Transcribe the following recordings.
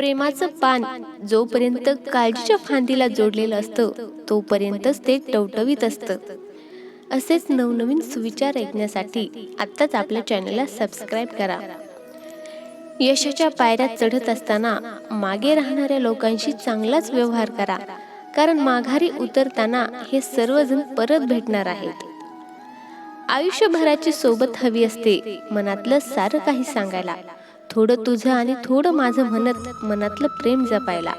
प्रेमाचं पान जोपर्यंत काळजीच्या फांदीला जोडलेलं असतं तोपर्यंतच ते टवटवीत असतं. असेच नवनवीन सुविचार ऐकण्यासाठी आत्ताच आपल्या चॅनलला सबस्क्राईब करा. यशाच्या पायऱ्या चढत असताना मागे राहणाऱ्या लोकांशी चांगलाच व्यवहार करा कारण माघारी उतरताना हे सर्वजण परत भेटणार आहेत. आयुष्यभराची सोबत हवी असते मनातलं सारं काही सांगायला. थोडं तुझं आणि थोडं माझं म्हणत मनातलं प्रेम जपायला.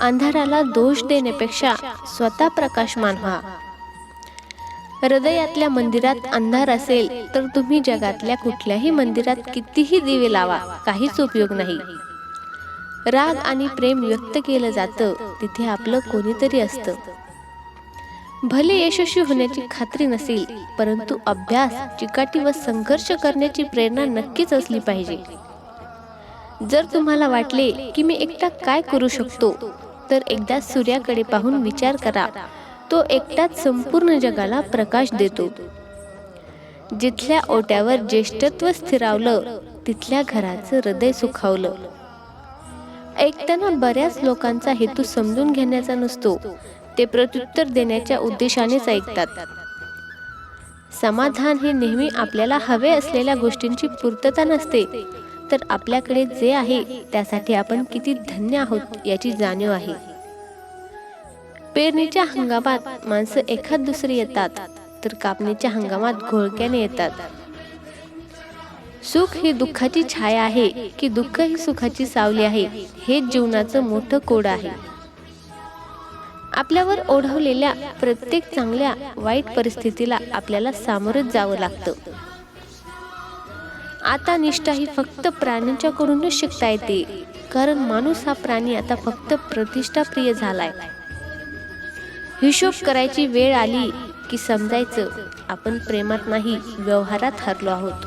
अंधाराला दोष देण्यापेक्षा स्वतः प्रकाशमान व्हा. हृदयातल्या मंदिरात अंधार असेल तर तुम्ही जगातल्या कुठल्याही मंदिरात कितीही दिवे लावा काहीच उपयोग नाही. राग आणि प्रेम व्यक्त केलं जातं तिथे आपलं कोणीतरी असतं. भले यशस्वी होण्याची खात्री नसेल परंतु अभ्यास चिकाटी व संघर्ष करण्याची प्रेरणा नक्कीच असली पाहिजे. जर तुम्हाला वाटले की मी एकटा काय करू शकतो तर एकदा सूर्याकडे पाहून विचार करा. तो एकटाच संपूर्ण जगाला प्रकाश देतो. जिथल्या ओट्यावर ज्येष्ठत्व स्थिरावलं तिथल्या घराचं हृदय सुखावलं. ऐकताना बऱ्याच लोकांचा हेतू समजून घेण्याचा नसतो. ते प्रत्युत्तर देण्याच्या उद्देशानेच ऐकतात. समाधान हे नेहमी आपल्याला हवे असलेल्या गोष्टींची पूर्तता नसते तर आपल्याकडे जे आहे त्यासाठी आपण किती धन्य आहोत याची जाणीव आहे. पेरणीच्या हंगामात माणसं एखाद दुसरी येतात तर कापणीच्या हंगामात घोळक्याने येतात. सुख ही दुःखाची छाया आहे की दुःख ही सुखाची सावली आहे हे जीवनाचं मोठं कोड आहे. आपल्यावर ओढवलेल्या प्रत्येक चांगल्या वाईट परिस्थितीला आपल्याला सामोरच जावं लागतं. आता निष्ठा ही फक्त प्राण्यांच्याकडूनच शिकता येते कारण माणूस हा प्राणी आता फक्त प्रतिष्ठाप्रिय झालाय. हिशोब करायची वेळ आली की समजायचं आपण प्रेमात नाही व्यवहारात हरलो आहोत.